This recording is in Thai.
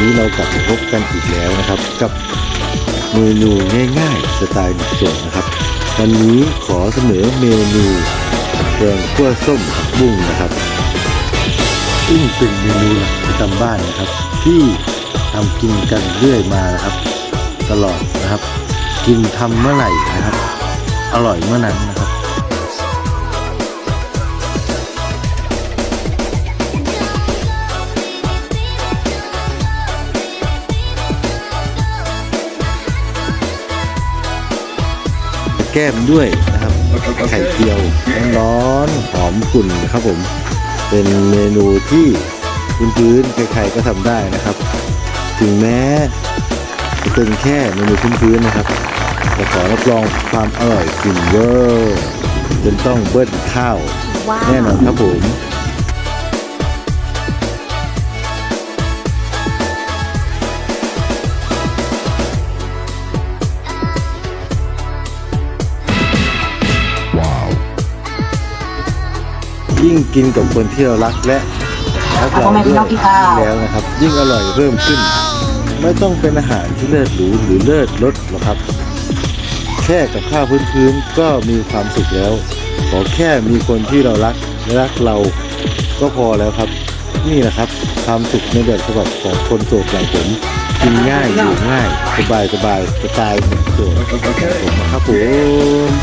นี้เรากลับมาพบกันอีกแล้วนะครับ กับเมนูง่ายๆสไตล์หนุ่มโสดนะครับ วันนี้ขอเสนอเมนูแกงคั่วส้มผักบุ้งนะครับซึ่งเป็นเมนูหลักประจำบ้านนะครับ ที่ทำกินกันเรื่อยมานะครับ ตลอดนะครับ กินทำเมื่อไหร่นะครับ อร่อยเมื่อนั้นนะครับ แก้มด้วยนะครับไข่เจียวร้อนๆหอมกลุ่นนะครับผมเป็นเมนูที่พื้นๆใครๆก็ทำได้นะครับ ถึงแม้จะเป็นแค่เมนูพื้นๆนะครับแต่ขอรับรองความอร่อยกลิ่นเวอร์จนต้องเบิ้ลข้าวว้าวแน่นอนครับผม ยิ่งกินกับคนที่เรารักและรักเราด้วยแล้วนะครับ ยิ่งอร่อยเพิ่มขึ้น ไม่ต้องเป็นอาหารที่เลิศหรูหรือเลิศรสหรอกครับ แค่กับข้าวพื้นๆก็มีความสุขแล้ว ขอแค่มีคนที่เรารักและรักเราก็พอแล้วครับ นี่แหละครับความสุขในแบบฉบับของคนโสดอย่างผมกินง่ายอยู่ง่าย สบายสบายสไตล์โสดผมนะครับผม